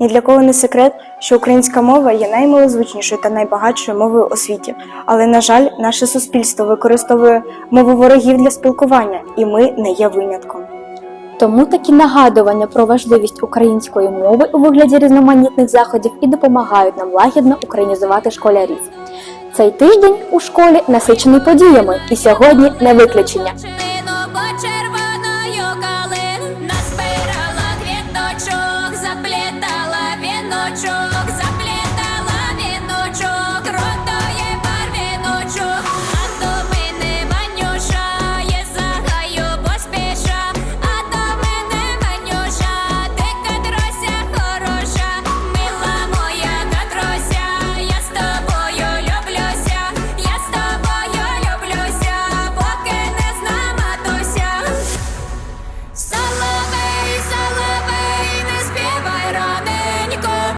Ні для кого не секрет, що українська мова є наймилозвучнішою та найбагатшою мовою у світі. Але, на жаль, наше суспільство використовує мову ворогів для спілкування, і ми не є винятком. Тому такі нагадування про важливість української мови у вигляді різноманітних заходів і допомагають нам лагідно українізувати школярів. Цей тиждень у школі насичений подіями, і сьогодні не виключення.